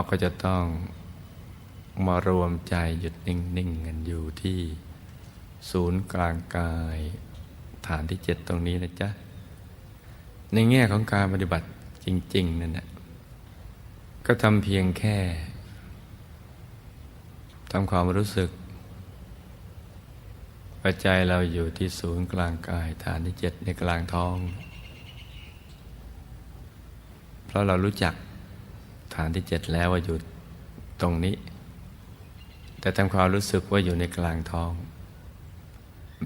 เราก็จะต้องมารวมใจหยุดนิ่งๆกันอยู่ที่ศูนย์กลางกาย ฐานที่เจ็ดตรงนี้นะจ๊ะ ในแง่ของการปฏิบัติจริง ๆ นั่นแหละก็ทำเพียงแค่ทำความรู้สึกว่าใจเราอยู่ที่ศูนย์กลางกาย ฐานที่เจ็ดในกลางท้อง เพราะเรารู้จัก ฐานที่เจ็ดแล้วว่าอยู่ตรงนี้ แต่ทำความรู้สึกว่าอยู่ในกลางท้อง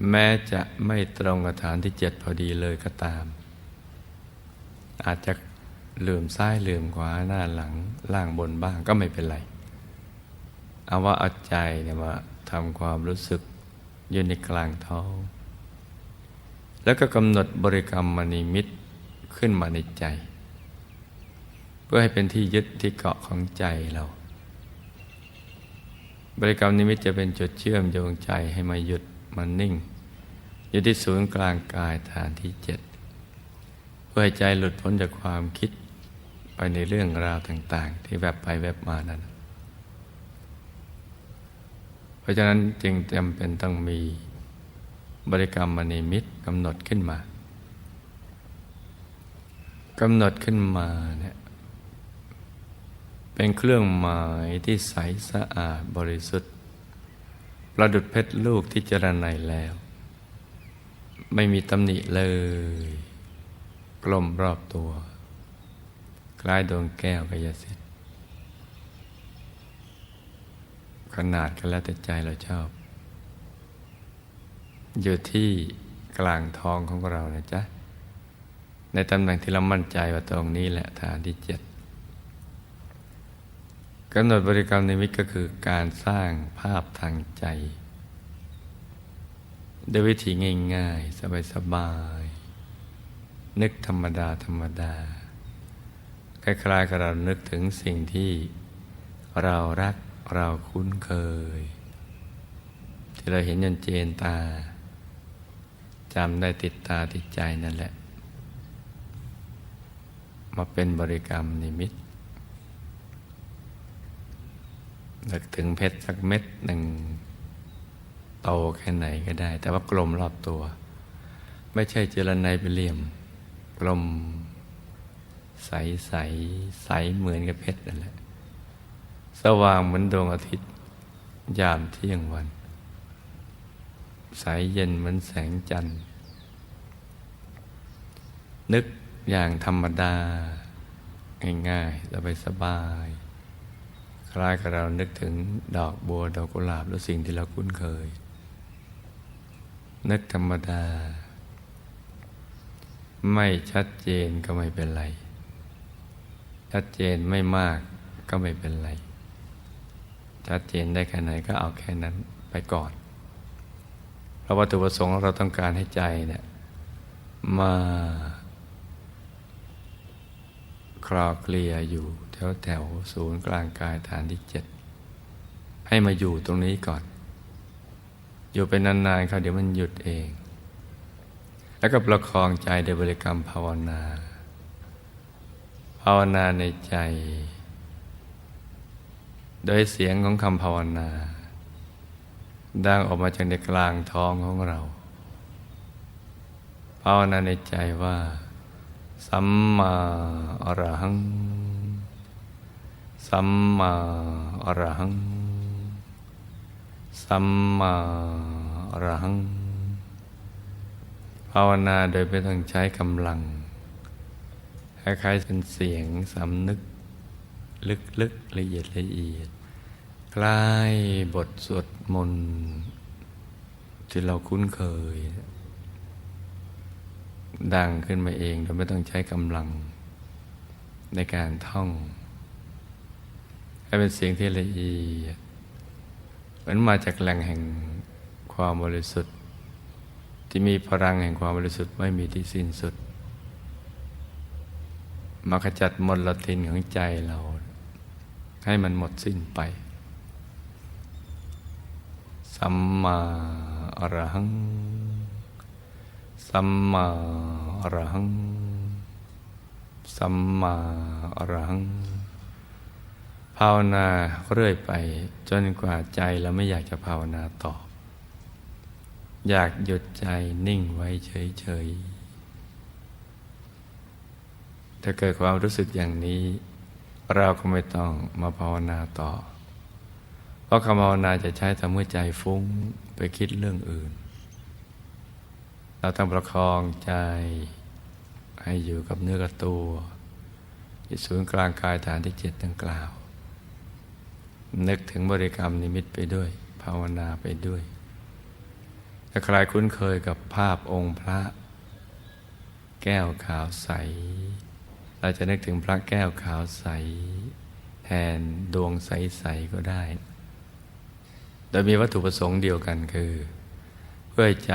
แม้จะไม่ตรงกับฐานที่เจ็ดพอดีเลยก็ตาม อาจจะลืมซ้ายลืมขวาหน้าหลังล่างบนบ้างก็ไม่เป็นไร เอาว่าเอาใจเนี่ยมาทำความรู้สึกอยู่ในกลางท้อง แล้วก็กำหนดบริกรรมมณีมิตรขึ้นมาในใจ เพื่อให้เป็นที่ยึดที่เกาะของใจเรา บริกรรมนิมิตจะเป็นจุดเชื่อมโยงใจให้มาหยุดมันนิ่ง อยู่ที่ศูนย์กลางกายฐานที่เจ็ดเพื่อให้ใจหลุดพ้นจากความคิดไปในเรื่องราวต่าง ๆ ที่แวบไปแวบมานั้น เพราะฉะนั้นจึงจำเป็นต้องมีบริกรรมมณีมิตรกำหนดขึ้นมากำหนดขึ้นมาเนี่ย เป็นเครื่องหมายที่ใสสะอาดบริสุทธิ์ ประดุดเพชรลูกที่เจรไนแล้ว ไม่มีตำหนิเลย กลมรอบตัว คล้ายดวงแก้วกายสิทธิ์ ขนาดกันแล้วแต่ใจเราชอบ อยู่ที่กลางท้องของเรานะจ๊ะ ในตำแหน่งที่เรามั่นใจว่าตรงนี้แหละฐานที่เจ็ด กำหนดบริกรรมนิมิตก็คือการสร้างภาพทางใจด้วยวิธีง่ายๆ สบายๆ นึกธรรมดา ธรรมดา คล้ายๆกับเรานึกถึงสิ่งที่เรารักเราคุ้นเคย ที่เราเห็นยันเจนตาจำได้ติดตาติดใจนั่นแหละ มาเป็นบริกรรมนิมิต นึกถึงเพชรสักเม็ดหนึ่งโตแค่ไหนก็ได้ แต่ว่ากลมรอบตัว ไม่ใช่เจรไนเป็นเหลี่ยม กลม ใสใสใสเหมือนกับเพชรนั่นแหละ สว่างเหมือนดวงอาทิตย์ ยามเที่ยงวัน ใสเย็นเหมือนแสงจันทร์ นึกอย่างธรรมดา ง่ายๆสบายสบาย คล้ายกับเรานึกถึงดอกบัวดอกกุหลาบหรือสิ่งที่เราคุ้นเคย นึกธรรมดา ไม่ชัดเจนก็ไม่เป็นไร ชัดเจนไม่มากก็ไม่เป็นไร ชัดเจนได้แค่ไหนก็เอาแค่นั้นไปก่อน เพราะวัตถุประสงค์เราต้องการให้ใจเนี่ยมาคลอเคลียอยู่ แถวแถวศูนย์กลางกายฐานที่เจ็ดให้มาอยู่ตรงนี้ก่อน อยู่เป็นนานๆเขาเดี๋ยวมันหยุดเอง แล้วก็ประคองใจโดยบริกรรมภาวนา ภาวนาในใจ โดยเสียงของคำภาวนา ดังออกมาจากในกลางท้องของเรา ภาวนาในใจว่า สัมมาอรหัง สัมมาอรหัง สัมมาอรหัง ภาวนาโดยไม่ต้องใช้กำลัง คล้ายๆเป็นเสียงสำนึก ลึกๆละเอียดละเอียดคล้ายบทสวดมนต์ที่เราคุ้นเคย ดังขึ้นมาเองโดยไม่ต้องใช้กำลังในการท่อง ให้เป็นเสียงที่ละเอียดเหมือนมาจากแหล่งแห่งความบริสุทธิ์ ที่มีพลังแห่งความบริสุทธิ์ไม่มีที่สิ้นสุด มาขจัดมลทินของใจเรา ให้มันหมดสิ้นไป สัมมาอรหัง สัมมาอรหัง สัมมาอรหัง ภาวนาเรื่อยไปจนกว่าใจเราไม่อยากจะภาวนาต่อ อยากหยุดใจนิ่งไว้เฉยๆ ถ้าเกิดความรู้สึกอย่างนี้ เราก็ไม่ต้องมาภาวนาต่อ เพราะคำภาวนาจะใช้ทำเมื่อใจฟุ้งไปคิดเรื่องอื่น เราต้องประคองใจให้อยู่กับเนื้อกับตัวที่ศูนย์กลางกายฐานที่เจ็ดดังกล่าว นึกถึงบริกรรมนิมิตไปด้วย ภาวนาไปด้วยถ้าใครคุ้นเคยกับภาพองค์พระ แก้วขาวใส เราจะนึกถึงพระแก้วขาวใส แทนดวงใส ๆ ก็ได้ โดยมีวัตถุประสงค์เดียวกันคือ เพื่อใจ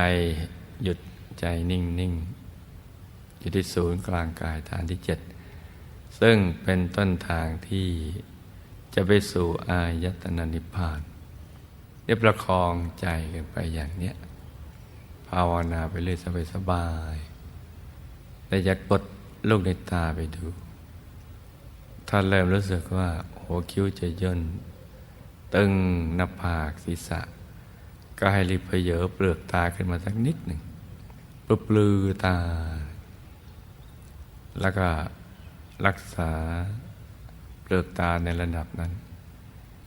หยุดใจนิ่ง ๆ อยู่ที่ศูนย์กลางกายฐานที่เจ็ดซึ่งเป็นต้นทางที่ จะไปสู่อายตนะนิพพานเรียบประคองใจกันไปอย่างเนี้ยภาวนาไปเรื่อยสบายๆแต่อย่ากดลูกในตาไปดู ถ้าเริ่มรู้สึกว่าหัวคิ้วจะย่น ตึงหน้าผากศีรษะ ก็ให้รีบเพเยอเปลือกตาขึ้นมาสักนิดหนึ่งปลือปลือตา แล้วก็รักษา ลือกตาในระดับนั้น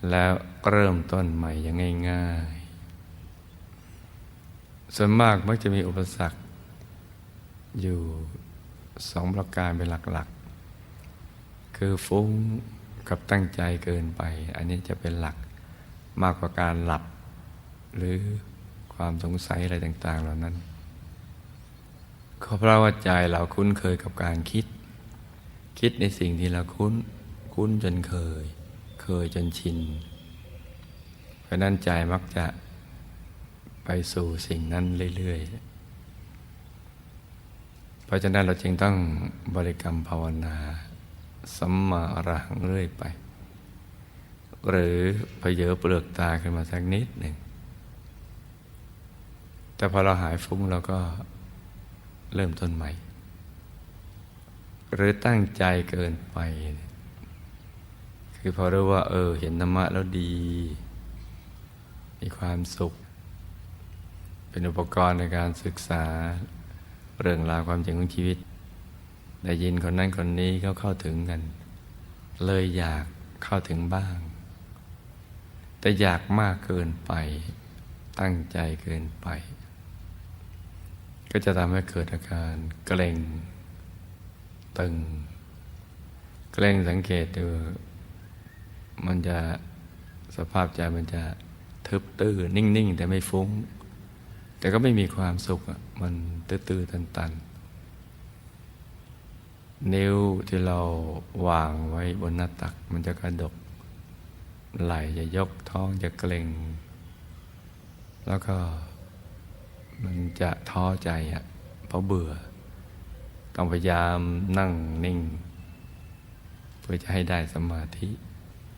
แล้วเริ่มต้นใหม่อย่างง่ายๆ ส่วนมากมักจะมีอุปสรรค อยู่สองประการเป็นหลักๆ คือฟุ้งกับตั้งใจเกินไป อันนี้จะเป็นหลักมากกว่าการหลับ หรือความสงสัยอะไรต่าง ๆ เหล่านั้นเพราะว่าใจเราคุ้นเคยกับการคิด คิดในสิ่งที่เราคุ้น คุ้นจนเคย เคยจนชิน เพราะนั้นใจมักจะไปสู่สิ่งนั้นเรื่อยๆ เพราะฉะนั้นเราจึงต้องบริกรรมภาวนาสัมมาอรหังเรื่อยไป หรือพเยอเปลือกตาขึ้นมาสักนิดหนึ่ง แต่พอเราหายฟุ้งเราก็เริ่มต้นใหม่ หรือตั้งใจเกินไป คือพอรู้ว่า เออ เห็นธรรมะแล้วดี มีความสุข เป็นอุปกรณ์ในการศึกษา เรื่องราวความจริงของชีวิต ได้ยินคนนั้นคนนี้เขาเข้าถึงกัน เลยอยากเข้าถึงบ้าง แต่อยากมากเกินไป ตั้งใจเกินไป ก็จะทำให้เกิดอาการเกร็งตึง เกรงสังเกตดู มันจะสภาพใจมันจะทึบตื้อนิ่ง ๆ แต่ไม่ฟุ้ง แต่ก็ไม่มีความสุขมันตื้อๆตัน ๆ นิ้วที่เราวางไว้บนหน้าตัก มันจะกระดก ไหลจะยกท้องจะเกร็ง แล้วก็มันจะท้อใจอะเพราะเบื่อ ต้องพยายามนั่งนิ่ง เพื่อจะให้ได้สมาธิ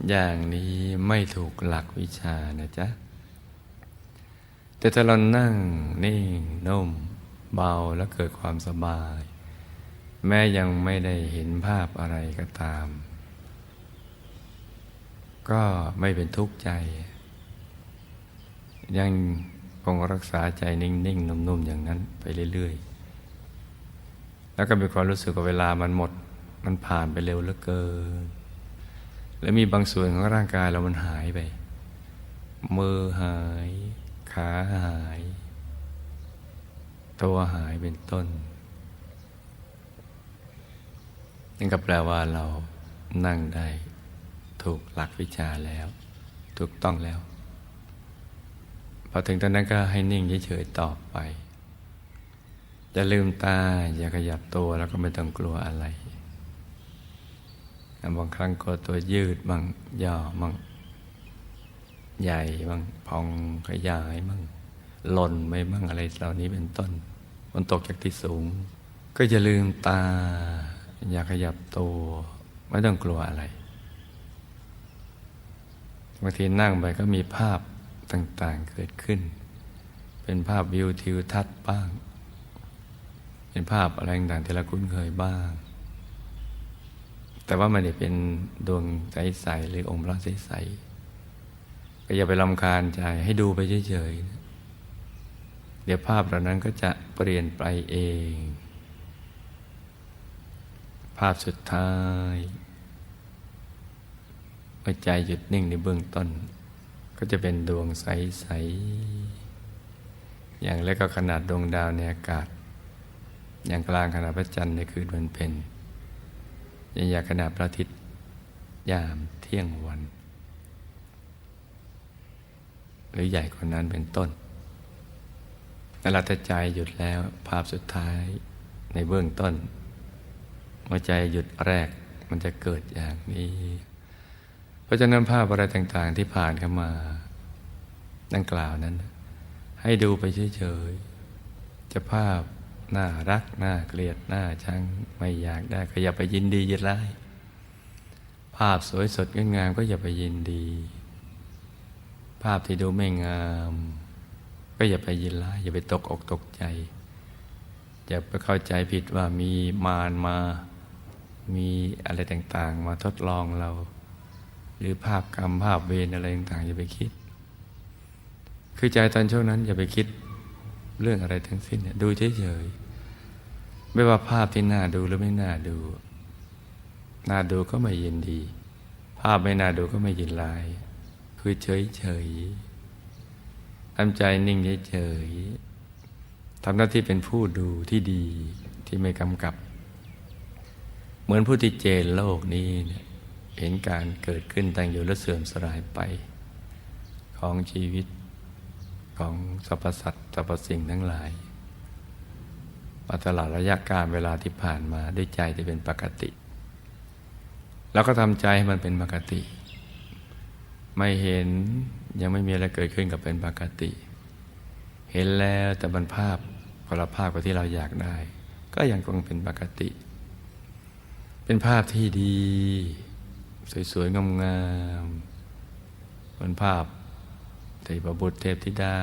อย่างนี้ไม่ถูกหลักวิชานะจ๊ะ แต่ถ้าเรานั่งนิ่งนุ่มเบาแล้วเกิดความสบาย แม้ยังไม่ได้เห็นภาพอะไรก็ตาม ก็ไม่เป็นทุกข์ใจ ยังคงรักษาใจนิ่งๆนุ่มๆอย่างนั้นไปเรื่อย ๆ แล้วก็มีความรู้สึกว่าเวลามันหมด มันผ่านไปเร็วเหลือเกิน แล้วมีบางส่วนของร่างกายเรามันหายไป มือหาย ขาหาย ตัวหายเป็นต้น นั่นก็แปลว่าเรานั่งได้ถูกหลักวิชาแล้ว ถูกต้องแล้ว พอถึงตอนนั้นก็ให้นิ่งเฉยๆต่อไป จะลืมตาอย่าขยับตัวแล้วก็ไม่ต้องกลัวอะไร บางครั้งก็ตัวยืดบ้างย่อบ้างใหญ่บ้างพองขยายบ้างหล่นไปบ้างอะไรเหล่านี้เป็นต้น มันตกจากที่สูง ก็จะลืมตา อย่าขยับตัวไม่ต้องกลัวอะไรบางทีนั่งไปก็มีภาพต่างๆเกิดขึ้น เป็นภาพวิวทิวทัศน์บ้าง เป็นภาพอะไรต่างที่เราคุ้นเคยบ้าง แต่ว่ามันจะเป็นดวงใสๆหรือองค์พระใสๆก็อย่าไปลำคาญใจให้ดูไปเฉยๆเดี๋ยวภาพเหล่านั้นก็จะเปลี่ยนไปเอง ภาพสุดท้ายเมื่อใจหยุดนิ่งในเบื้องต้น ก็จะเป็นดวงใสๆอย่างเล็กก็ขนาดดวงดาวในอากาศ อย่างกลางขนาดพระจันทร์ในคืนวันเพ็ญ อย่างใหญ่ขนาดพระอาทิตย์ยามเที่ยงวัน หรือใหญ่กว่านั้นเป็นต้นแต่เราถ้าใจหยุดแล้วภาพสุดท้ายในเบื้องต้นเมื่อใจหยุดแรกมันจะเกิดอย่างนี้ เพราะฉะนั้นภาพอะไรต่างๆที่ผ่านเข้ามาดังกล่าวนั้น ให้ดูไปเฉยๆจะภาพน่ารักน่าเกลียดน่าชัง ไม่อยากได้ก็อย่าไปยินดียินร้ายภาพสวยสดงามก็อย่าไปยินดี ภาพที่ดูไม่งาม ก็อย่าไปยินร้ายอย่าไปตกอกตกใจ อย่าไปเข้าใจผิดว่ามีมารมา มีอะไรต่างๆ มาทดลองเรา หรือภาพกรรมภาพเวรอะไรต่างๆอย่าไปคิด คือใจตอนช่วงนั้นอย่าไปคิดเรื่องอะไรทั้งสิ้นดูเฉยๆ ไม่ว่าภาพที่น่าดูหรือไม่น่าดู น่าดูก็ไม่ยินดี ภาพไม่น่าดูก็ไม่ยินลาย คือเฉยๆทำใจนิ่งเฉยทำหน้าที่เป็นผู้ดูที่ดีที่ไม่กำกับ เหมือนผู้ที่เจนโลกนี้เนี่ยเห็นการเกิดขึ้นตั้งอยู่และเสื่อมสลายไป ของชีวิตของสรรพสัตว์สรรพสิ่งทั้งหลาย มาตลอดระยะการเวลาที่ผ่านมาด้วยใจที่เป็นปกติ แล้วก็ทำใจให้มันเป็นปกติ ไม่เห็นยังไม่มีอะไรเกิดขึ้นกับเป็นปกติ เห็นแล้วแต่มันภาพคนละภาพกับที่เราอยากได้ ก็ยังคงเป็นปกติ เป็นภาพที่ดี สวยๆงามๆเป็นภาพเทพบุตรเทพธิดา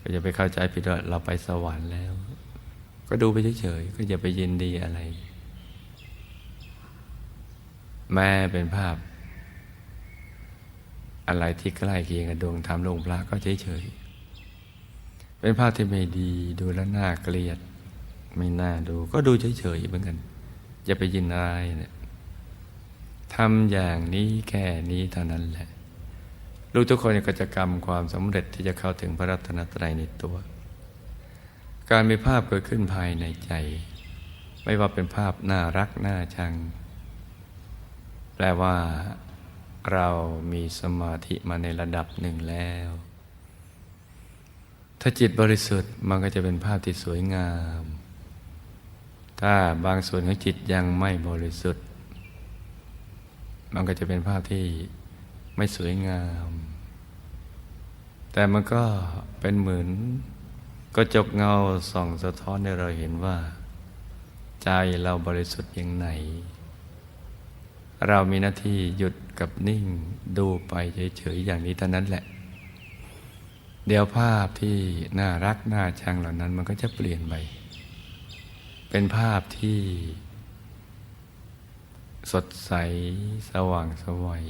ก็จะไปเข้าใจผิดว่าเราไปสวรรค์แล้ว ก็ดูไปเฉยๆก็อย่าไปยินดีอะไร แม่เป็นภาพ อะไรที่ใกล้เคียงกับดวงธรรมลงพระก็เฉยๆเป็นภาพที่ไม่ดีดูแล้วน่าเกลียด ไม่น่าดู ก็ดูเฉยๆเหมือนกันอย่าไปยินอะไรเนี่ยทำอย่างนี้แค่นี้เท่านั้นแหละ ลูกทุกคนก็จะกรรมความสำเร็จที่จะเข้าถึงพระรัตนตรัยในตัว การมีภาพเกิดขึ้นภายในใจ ไม่ว่าเป็นภาพน่ารักน่าชัง แปลว่า เรามีสมาธิมาในระดับหนึ่งแล้ว ถ้าจิตบริสุทธิ์มันก็จะเป็นภาพที่สวยงาม ถ้าบางส่วนของจิตยังไม่บริสุทธิ์ มันก็จะเป็นภาพที่ไม่สวยงาม แต่มันก็เป็นเหมือน ก็จกเงาส่องสะท้อนให้เราเห็นว่า ใจเราบริสุทธิ์อย่างไหน เรามีหน้าที่หยุดกับนิ่งดูไปเฉยๆอย่างนี้เท่านั้นแหละ เดี๋ยวภาพที่น่ารักน่าชังเหล่านั้นมันก็จะเปลี่ยนไปเป็นภาพที่ สดใสสว่างสวัย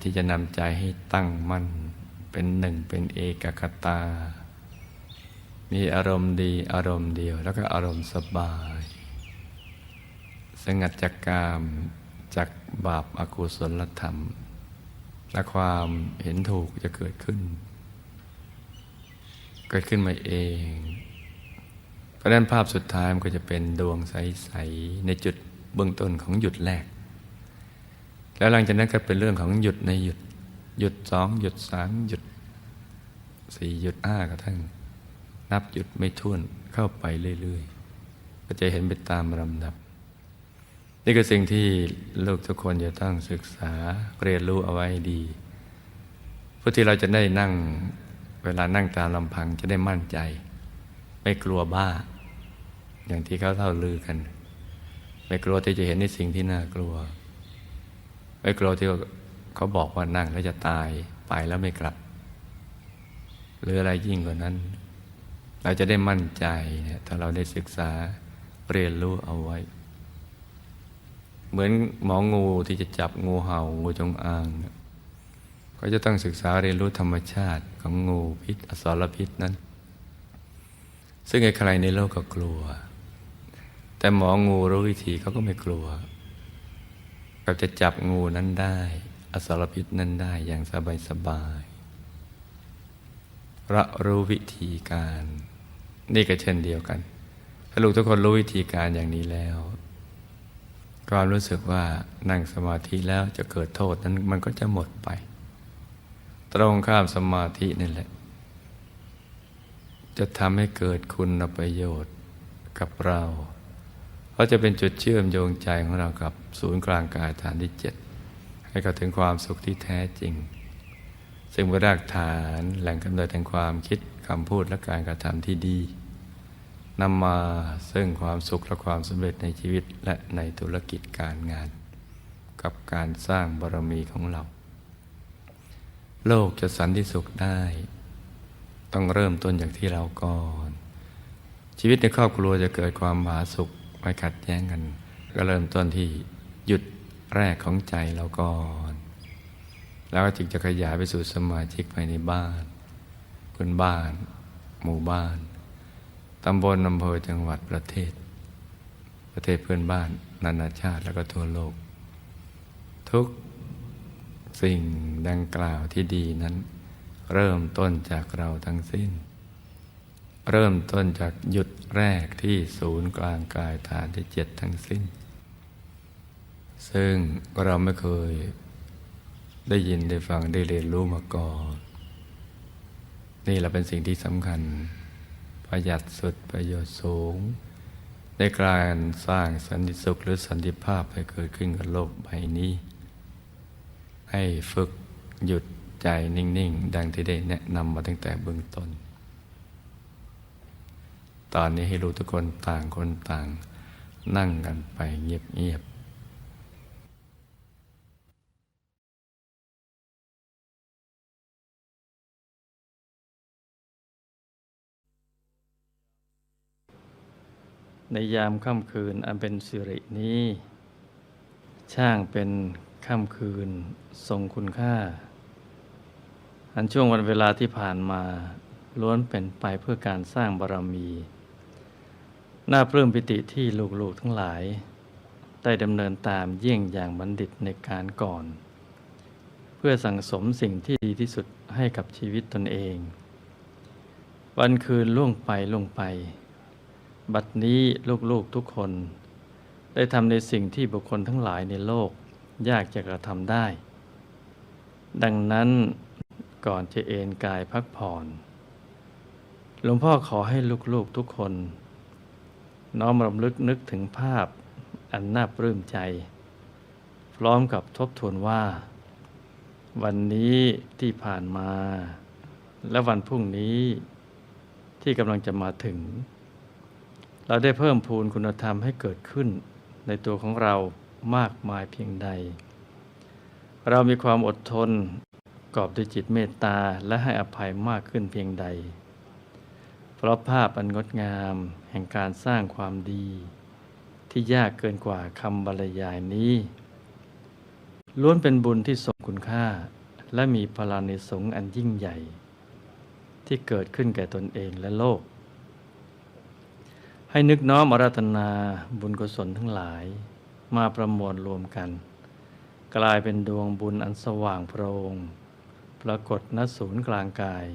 ที่จะนำใจให้ตั้งมั่น เป็นหนึ่งเป็นเอกคตา มีอารมณ์ดีอารมณ์เดียว แล้วก็อารมณ์สบาย สงัดจากกามจากบาปอากุศลธรรม และความเห็นถูกจะเกิดขึ้น เกิดขึ้นมาเองเพราะนั้นภาพสุดท้ายมันก็จะเป็นดวงใส ๆ ในจุดเบื้องต้นของหยุดแรก แล้วหลังจากนั้นก็เป็นเรื่องของหยุดในหยุด หยุดสองหยุดสามหยุดสี่หยุดห้ากระทั่ง นับหยุดไม่ท้วนเข้าไปเรื่อยๆ ก็จะเห็นไปตามลำดับ นี่คือสิ่งที่ลูกทุกคนจะต้องศึกษาเรียนรู้เอาไว้ดีเพื่อที่เราจะได้นั่งเวลานั่งตามลำพังจะได้มั่นใจ ไม่กลัวบ้า อย่างที่เขาเล่าลือกัน ไม่กลัวที่จะเห็นในสิ่งที่น่ากลัว ไม่กลัวที่ เขาบอกว่านั่งแล้วจะตายไปแล้วไม่กลับ หรืออะไรยิ่งกว่านั้น เราจะได้มั่นใจเนี่ยถ้าเราได้ศึกษาเรียนรู้เอาไว้ เหมือนหมองูที่จะจับงูเห่างูจงอาง ก็จะต้องศึกษาเรียนรู้ธรรมชาติของงูพิษอสรพิษนั้น ซึ่งใครในโลกก็กลัว แต่หมองูรู้วิธีเขาก็ไม่กลัวก็จะจับงูนั้นได้ อสรพิษนั้นได้อย่างสบายสบายระรู้วิธีการ นี่ก็เช่นเดียวกัน ถ้าลูกทุกคนรู้วิธีการอย่างนี้แล้วความรู้สึกว่านั่งสมาธิแล้วจะเกิดโทษนั้นมันก็จะหมดไป ตรงข้ามสมาธินี่แหละ จะทำให้เกิดคุณประโยชน์กับเรา เพราะจะเป็นจุดเชื่อมโยงใจของเรากับศูนย์กลางกายฐานที่เจ็ด ให้เข้าถึงความสุขที่แท้จริง ซึ่งเป็นรากฐานแหล่งกำเนิดแห่งความคิดคำพูดและการกระทำที่ดีนำมาซึ่งความสุขและความสำเร็จในชีวิตและในธุรกิจการงาน กับการสร้างบารมีของเรา โลกจะสันติสุขได้ ต้องเริ่มต้นจากที่เราก่อน ชีวิตในครอบครัวจะเกิดความผาสุกไม่ขัดแย้งกัน ก็เริ่มต้นที่หยุด แรกของใจเราก่อน แล้วจึงจะขยายไปสู่สมาชิกภายในบ้านเพื่อนบ้าน หมู่บ้าน ตำบลอำเภอจังหวัดประเทศ ประเทศเพื่อนบ้าน นานาชาติแล้วก็ทั่วโลก ทุกสิ่งดังกล่าวที่ดีนั้น เริ่มต้นจากเราทั้งสิ้น เริ่มต้นจากหยุดแรกที่ศูนย์กลางกายฐานที่เจ็ดทั้งสิ้น ซึ่งเราไม่เคยได้ยินได้ฟังได้เรียนรู้มาก่อน นี่แหละเป็นสิ่งที่สำคัญ ประหยัดสุดประโยชน์สูง ในการสร้างสันติสุขหรือสันติภาพให้เกิดขึ้นกับโลกใบนี้ ให้ฝึกหยุดใจนิ่ง ๆ ดังที่ได้แนะนำมาตั้งแต่เบื้องต้น ตอนนี้ให้รู้ทุกคนต่างคนต่าง นั่งกันไปเงียบ ๆ ในยามค่ำคืนอันเป็นสิรินี้ ช่างเป็นค่ำคืนทรงคุณค่า อันช่วงวันเวลาที่ผ่านมาล้วนเป็นไปเพื่อการสร้างบารรมีน่าปลื้มปิติที่ลูกๆทั้งหลาย ได้ดำเนินตามเยี่ยงอย่างบัณฑิตในการก่อน เพื่อสั่งสมสิ่งที่ดีที่สุดให้กับชีวิตตนเอง วันคืนล่วงไปล่วงไป บัดนี้ลูกๆทุกคน ได้ทำในสิ่งที่บุคคลทั้งหลายในโลก ยากจะกระทำได้ ดังนั้นก่อนจะเอนกายพักผ่อน หลวงพ่อขอให้ลูกๆทุกคน น้อมรำลึกนึกถึงภาพอันน่าปลื้มใจ พร้อมกับทบทวนว่า วันนี้ที่ผ่านมา และวันพรุ่งนี้ที่กำลังจะมาถึง เราได้เพิ่มพูนคุณธรรมให้เกิดขึ้นในตัวของเรามากมายเพียงใด เรามีความอดทนกอบด้วยจิตเมตตาและให้อภัยมากขึ้นเพียงใด เพราะภาพอันงดงามแห่งการสร้างความดี ที่ยากเกินกว่าคำบรรยายนี้ ล้วนเป็นบุญที่ทรงคุณค่า และมีพลานิสงอันยิ่งใหญ่ ที่เกิดขึ้นแก่ตนเองและโลก ให้นึกน้อมอาราธนาบุญกุศลทั้งหลาย มาประมวลรวมกัน กลายเป็นดวงบุญอันสว่างโพรง ปรากฏณศูนย์กลางกาย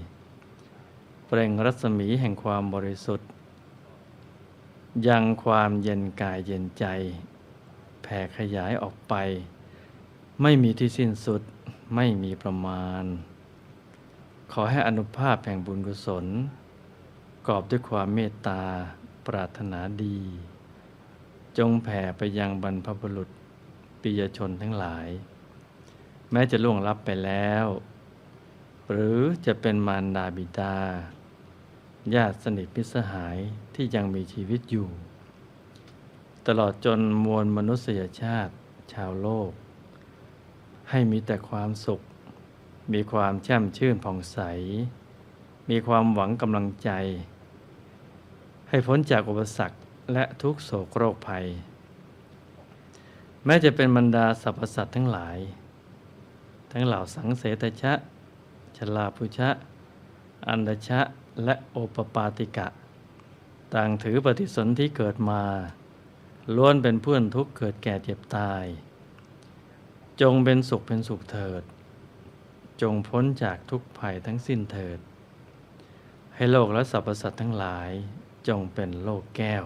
เปล่งรัศมีแห่งความบริสุทธิ์ ยังความเย็นกายเย็นใจ แผ่ขยายออกไป ไม่มีที่สิ้นสุดไม่มีประมาณ ขอให้อนุภาพแห่งบุญกุศล กอบด้วยความเมตตา ปรารถนาดี จงแผ่ไปยังบรรพบุรุษปิยชนทั้งหลาย แม้จะล่วงลับไปแล้ว หรือจะเป็นมารดาบิดา ญาติสนิทมิสหายที่ยังมีชีวิตอยู่ ตลอดจนมวลมนุษยชาติชาวโลก ให้มีแต่ความสุข มีความแช่มชื่นผ่องใส มีความหวังกำลังใจ ให้พ้นจากอุปสรรคและทุกโศกโรคภัย แม้จะเป็นบรรดาสรรพสัตว์ทั้งหลาย ทั้งเหล่าสังเสตชะ ชลาภุชะ อันดชะ และโอปปาติกะ ต่างถือปฏิสนธิเกิดมา ล้วนเป็นเพื่อนทุกข์เกิดแก่เจ็บตาย จงเป็นสุขเป็นสุขเถิด จงพ้นจากทุกภัยทั้งสิ้นเถิด ให้โลกและสรรพสัตว์ทั้งหลาย จงเป็นโลกแก้ว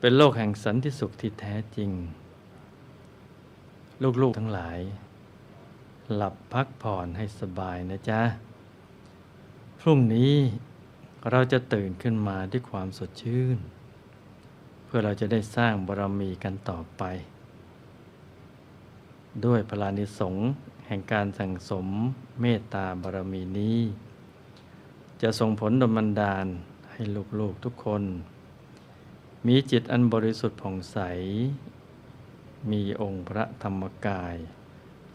เป็นโลกแห่งสันติสุขที่แท้จริง ลูกๆทั้งหลาย หลับพักผ่อนให้สบายนะจ๊ะ พรุ่งนี้เราจะตื่นขึ้นมาด้วยความสดชื่น เพื่อเราจะได้สร้างบารมีกันต่อไป ด้วยพลานิสงส์แห่งการสั่งสมเมตตาบารมีนี้ จะส่งผลดลบันดาล ให้ลูกๆทุกคน มีจิตอันบริสุทธิ์ผ่องใส มีองค์พระธรรมกาย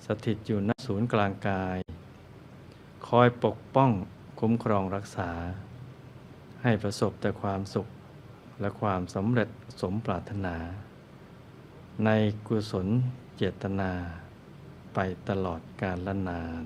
สถิตอยู่ณศูนย์กลางกาย คอยปกป้องคุ้มครองรักษา ให้ประสบแต่ความสุขและความสำเร็จสมปรารถนา ในกุศลเจตนาไปตลอดกาลละนาน